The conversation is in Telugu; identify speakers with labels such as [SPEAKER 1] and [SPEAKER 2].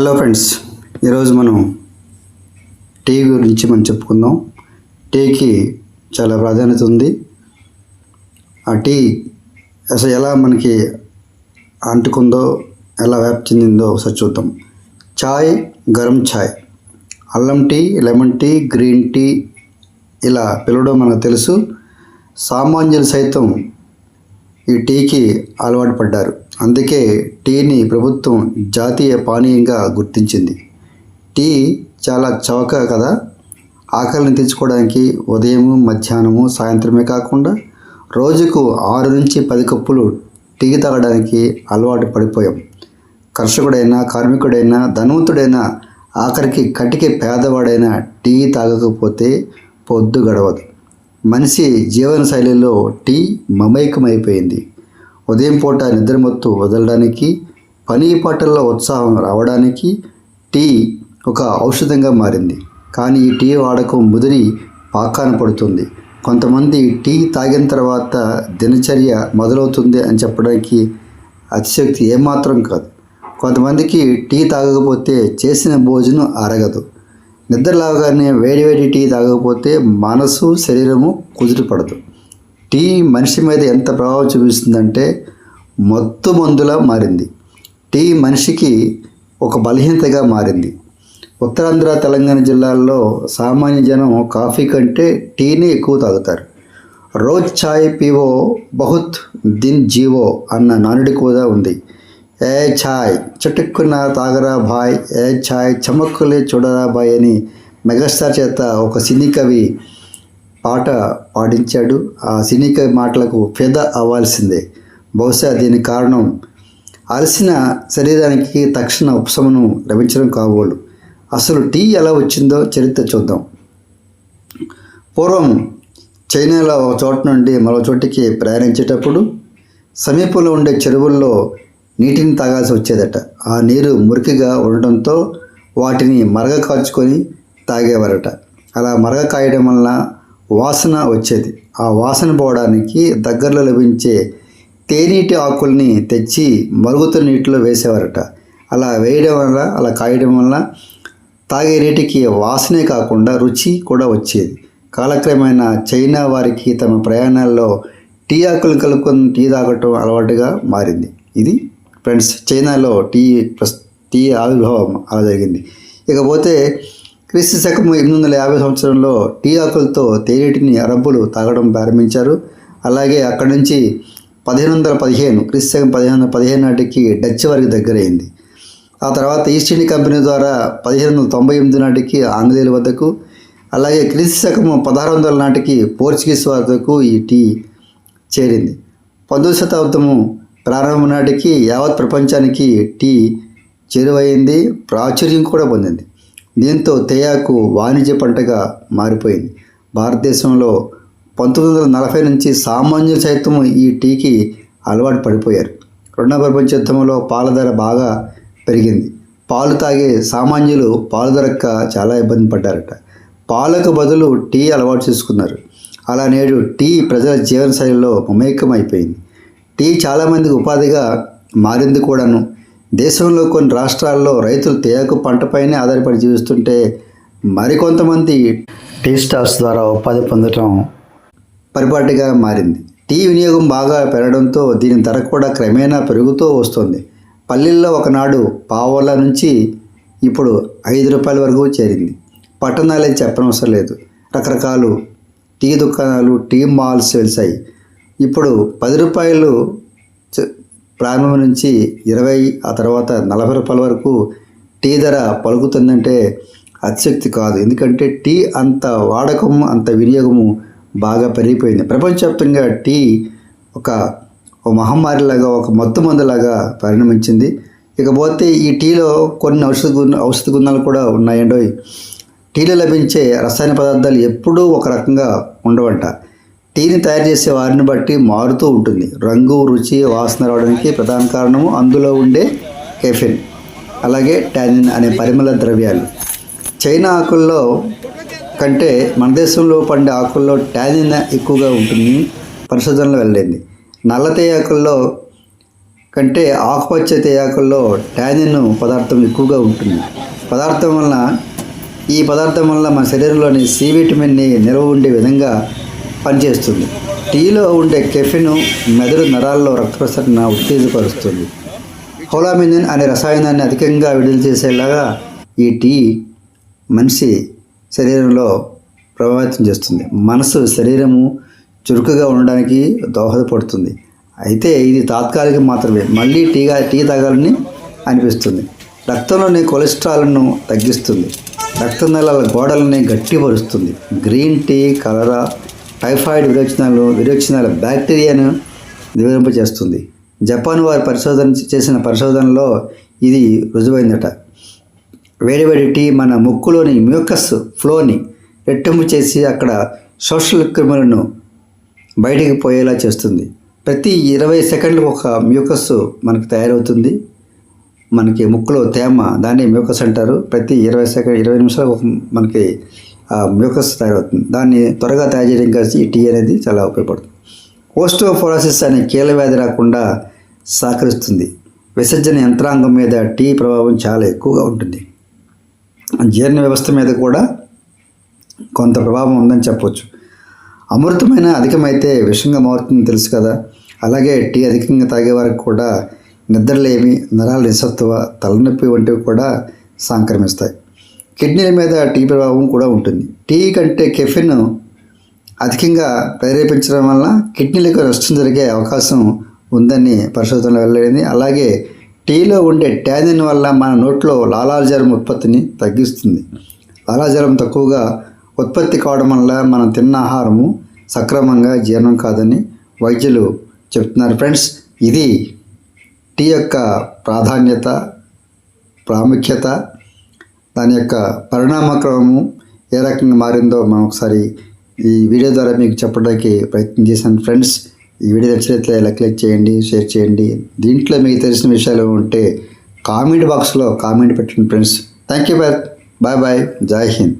[SPEAKER 1] హలో ఫ్రెండ్స్ ఈరోజు మనం టీ గురించి మనం చెప్పుకుందాం. టీకి చాలా ప్రాధాన్యత ఉంది. ఆ టీ అసలు ఎలా మనకి అంటుకుందో ఎలా వ్యాప్తి చెందిందో ఒకసారి చూద్దాం. చాయ్ గరం ఛాయ్ అల్లం tea lemon tea green tea ఇలా పిలవడం మనకు తెలుసు. సామాన్యులు సైతం ఈ టీకి అలవాటు పడ్డారు. అందుకే టీని ప్రభుత్వం జాతీయ పానీయంగా గుర్తించింది. టీ చాలా చవక కదా? ఆకలిని తెచ్చుకోవడానికి ఉదయం మధ్యాహ్నము సాయంత్రమే కాకుండా రోజుకు ఆరు నుంచి పది కప్పులు టీ తాగడానికి అలవాటు పడిపోయాం. కర్షకుడైనా కార్మికుడైనా ధనవంతుడైనా ఆఖరికి కటికి పేదవాడైనా టీ తాగకపోతే పొద్దు గడవదు. మనిషి జీవన శైలిలో టీ మమైకమైపోయింది. ఉదయం పూట నిద్రమత్తు వదలడానికి పని పాటల్లో ఉత్సాహం రావడానికి టీ ఒక ఔషధంగా మారింది. కానీ ఈ టీ వాడకం ముదిరి పాకాన పడుతుంది. కొంతమంది టీ తాగిన తర్వాత దినచర్య మొదలవుతుంది అని చెప్పడానికి అతిశక్తి ఏమాత్రం కాదు. కొంతమందికి టీ తాగకపోతే చేసిన భోజనం అరగదు. నిద్ర లేవగానే వేడి వేడి టీ తాగకపోతే మనసు శరీరము కుదిరిపడదు టీ మనిషి మీద ఎంత ప్రభావం చూపిస్తుందంటే మత్తు మందులా మారింది. టీ మనిషికి ఒక బలహీనతగా మారింది. ఉత్తరాంధ్ర తెలంగాణ జిల్లాల్లో సామాన్య జనం కాఫీ కంటే టీని ఎక్కువ తాగుతారు. రోజ్ ఛాయ్ పీవో బహుత్ దిన్ జీవో అన్న నానుడి కూడా ఉంది. ఏ ఛాయ్ చటుక్కున తాగరా భాయ్ ఏ ఛాయ్ చమక్కులే చూడరా భాయ్ అని మెగాస్టార్ చేత ఒక సినీ కవి పాట పాడించాడు. ఆ సినీ మాటలకు ఫిదా అవ్వాల్సిందే. బహుశా దీనికి కారణం అలసిన శరీరానికి తక్షణ ఉపశమనం లభించడం కాబోలు. అసలు టీ ఎలా వచ్చిందో చరిత్ర చూద్దాం. పూర్వం చైనాలో ఒక చోట నుండి మరో చోటికి ప్రయాణించేటప్పుడు సమీపంలో ఉండే చెరువుల్లో నీటిని తాగాల్సి వచ్చేదట. ఆ నీరు మురికిగా ఉండడంతో వాటిని మరగ కాచుకొని తాగేవారట. అలా మరగ కాయడం వలన వాసన వచ్చేది. ఆ వాసన పోవడానికి దగ్గరలో లభించే తేనీటి ఆకుల్ని తెచ్చి మరుగుతున్న నీటిలో వేసేవారట. అలా వేయడం వల్ల అలా కాయడం వల్ల తాగే నీటికి వాసనే కాకుండా రుచి కూడా వచ్చేది. కాలక్రమేణా చైనా వారికి తమ ప్రయాణాల్లో టీ ఆకులు కలుపుకొని టీ తాగటం అలవాటుగా మారింది. ఇది ఫ్రెండ్స్ చైనాలో టీ ప్లస్ టీ ఆవిర్భావం అలా జరిగింది. ఇకపోతే క్రీస్తు శకం ఎనిమిది వందల యాభై సంవత్సరంలో టీ ఆకులతో తేనెటిని అరబ్బులు తాగడం ప్రారంభించారు. అలాగే అక్కడి నుంచి పదిహేను వందల పదిహేను క్రీస్తు శకం పదిహేను వందల పదిహేను నాటికి డచ్ వారికి దగ్గరైంది. ఆ తర్వాత ఈస్ట్ ఇండియా కంపెనీ ద్వారా పదిహేను వందల తొంభై ఎనిమిది నాటికి ఆంగ్లేయుల వద్దకు అలాగే క్రీస్తు శకము పదహారు వందల నాటికి పోర్చుగీస్ వద్దకు ఈ టీ చేరింది. పంతొమ్మిది శతాబ్దము ప్రారంభం నాటికి యావత్ ప్రపంచానికి టీ చేరువైంది ప్రాచుర్యం కూడా పొందింది. దీంతో తేయాకు వాణిజ్య పంటగా మారిపోయింది. భారతదేశంలో పంతొమ్మిది వందల నలభై నుంచి సామాన్యులు సైతం ఈ టీకి అలవాటు పడిపోయారు. రెండవ ప్రపంచ యుద్ధంలో పాల ధర బాగా పెరిగింది. పాలు తాగే సామాన్యులు పాలు దొరక్క చాలా ఇబ్బంది పడ్డారట. పాలకు బదులు టీ అలవాటు చేసుకున్నారు. అలా నేడు టీ ప్రజల జీవనశైలిలో మమేకం అయిపోయింది టీ చాలామందికి ఉపాధిగా మారింది కూడాను. దేశంలో కొన్ని రాష్ట్రాల్లో రైతులు తేయాకు పంటపైనే ఆధారపడి జీవిస్తుంటే మరికొంతమంది టీ స్టాల్స్ ద్వారా ఉపాధి పొందటం పరిపాటిగా మారింది. టీ వినియోగం బాగా పెరగడంతో దీని ధర కూడా క్రమేణా పెరుగుతూ వస్తుంది. పల్లెల్లో ఒకనాడు పావల నుంచి ఇప్పుడు ఐదు రూపాయల వరకు చేరింది. పట్టణాలే చెప్పనవసరం లేదు. రకరకాలు టీ దుకాణాలు టీ మాల్స్ వెలిసాయి. ఇప్పుడు పది రూపాయలు ప్రారంభం నుంచి ఇరవై ఆ తర్వాత నలభై రూపాయల వరకు టీ ధర పలుకుతుందంటే అతిశక్తి కాదు. ఎందుకంటే టీ అంత వాడకం అంత వినియోగము బాగా పెరిగిపోయింది. ప్రపంచవ్యాప్తంగా టీ ఒక మహమ్మారిలాగా ఒక మత్తు మందులాగా పరిణమించింది. ఇకపోతే ఈ టీలో కొన్ని ఔషధ గుణ ఔషధ గుణాలు కూడా ఉన్నాయండి టీలో లభించే రసాయన పదార్థాలు ఎప్పుడూ ఒక రకంగా ఉండవంట. టీని తయారు చేసే వారిని బట్టి మారుతూ ఉంటుంది. రంగు రుచి వాసన రావడానికి ప్రధాన కారణము అందులో ఉండే కెఫిన్ అలాగే టానిన్ అనే పరిమళ ద్రవ్యాలు. చైనా ఆకుల్లో కంటే మన దేశంలో పండే ఆకుల్లో టానిన్ ఎక్కువగా ఉంటుంది పరిశోధనలు వెళ్ళింది నల్ల తేయాకుల్లో కంటే ఆకుపచ్చ తేయాకుల్లో టానిన్ పదార్థం ఎక్కువగా ఉంటుంది. పదార్థం వలన ఈ పదార్థం వల్ల మన శరీరంలోని సి విటమిన్ని నిల్వ ఉండే విధంగా పనిచేస్తుంది. టీలో ఉండే కెఫిన్ మెదడు నరాల్లో రక్త ప్రసరణ ఉత్తేజపరుస్తుంది హోలామినిన్ అనే రసాయనాన్ని అధికంగా విడుదల చేసేలాగా ఈ టీ మనిషి శరీరంలో ప్రభావితం చేస్తుంది. మనసు శరీరము చురుకుగా ఉండడానికి దోహదపడుతుంది. అయితే ఇది తాత్కాలికం మాత్రమే. మళ్ళీ టీగా టీ తాగాలని అనిపిస్తుంది. రక్తంలోని కొలెస్ట్రాల్ను తగ్గిస్తుంది. రక్తనాళాల గోడలని గట్టిపరుస్తుంది. గ్రీన్ టీ కలరా టైఫాయిడ్ విరోచనాలు విరోచనాల బ్యాక్టీరియాను చేస్తుంది జపాన్ వారి పరిశోధన చేసిన పరిశోధనలో ఇది రుజువైందట. వేడివేడి టీ మన ముక్కులోని మ్యూకస్ ఫ్లోని రెట్టింపు చేసి అక్కడ సోషల్ క్రిములను బయటికి పోయేలా చేస్తుంది. ప్రతి ఇరవై సెకండ్లకు ఒక మ్యూకస్ మనకు తయారవుతుంది. మనకి ముక్కులో తేమ దాన్ని మ్యూకస్ అంటారు. ప్రతి ఇరవై సెకండ్ ఇరవై నిమిషాలకు ఒక మనకి మ్యూకస్ తయారవుతుంది. దాన్ని త్వరగా తయారు చేయడం కలిసి ఈ టీ అనేది చాలా ఉపయోగపడుతుంది. ఓస్టోఫోరాసిస్ అనే కీళ్ళ వ్యాధి రాకుండా సహకరిస్తుంది. విసర్జన యంత్రాంగం మీద టీ ప్రభావం చాలా ఎక్కువగా ఉంటుంది. జీర్ణ వ్యవస్థ మీద కూడా కొంత ప్రభావం ఉందని చెప్పొచ్చు. అమృతమైన అధికమైతే విషంగా మారుతుందని తెలుసు కదా. అలాగే టీ అధికంగా తాగే వారికి కూడా నిద్రలేమి నరాల నిస్సత్వ తలనొప్పి వంటివి కూడా సంక్రమిస్తాయి. కిడ్నీల మీద టీ ప్రభావం కూడా ఉంటుంది. టీ కంటే కెఫిన్ అధికంగా ప్రేరేపించడం వలన కిడ్నీలకు నష్టం జరిగే అవకాశం ఉందని పరిశోధనలు వెల్లడింది. అలాగే టీలో ఉండే ట్యానిన్ వల్ల మన నోట్లో లాలాజలం ఉత్పత్తిని తగ్గిస్తుంది. లాలాజలం తక్కువగా ఉత్పత్తి కావడం వల్ల మనం తిన్న ఆహారము సక్రమంగా జీర్ణం కాదని వైద్యులు చెప్తున్నారు. ఫ్రెండ్స్ ఇది టీ యొక్క ప్రాధాన్యత ప్రాముఖ్యత దాని యొక్క పరిణామక్రమము ఏ రకంగా మారిందో మనం ఒకసారి ఈ వీడియో ద్వారా మీకు చెప్పడానికి ప్రయత్నం చేశాను. ఫ్రెండ్స్ ఈ వీడియో నచ్చినట్లయితే లైక్ క్లిక్ చేయండి షేర్ చేయండి. దీంట్లో మీకు తెలిసిన విషయాలు ఉంటే కామెంట్ బాక్స్లో కామెంట్ పెట్టండి friends thank you bye bye bye Jai Hind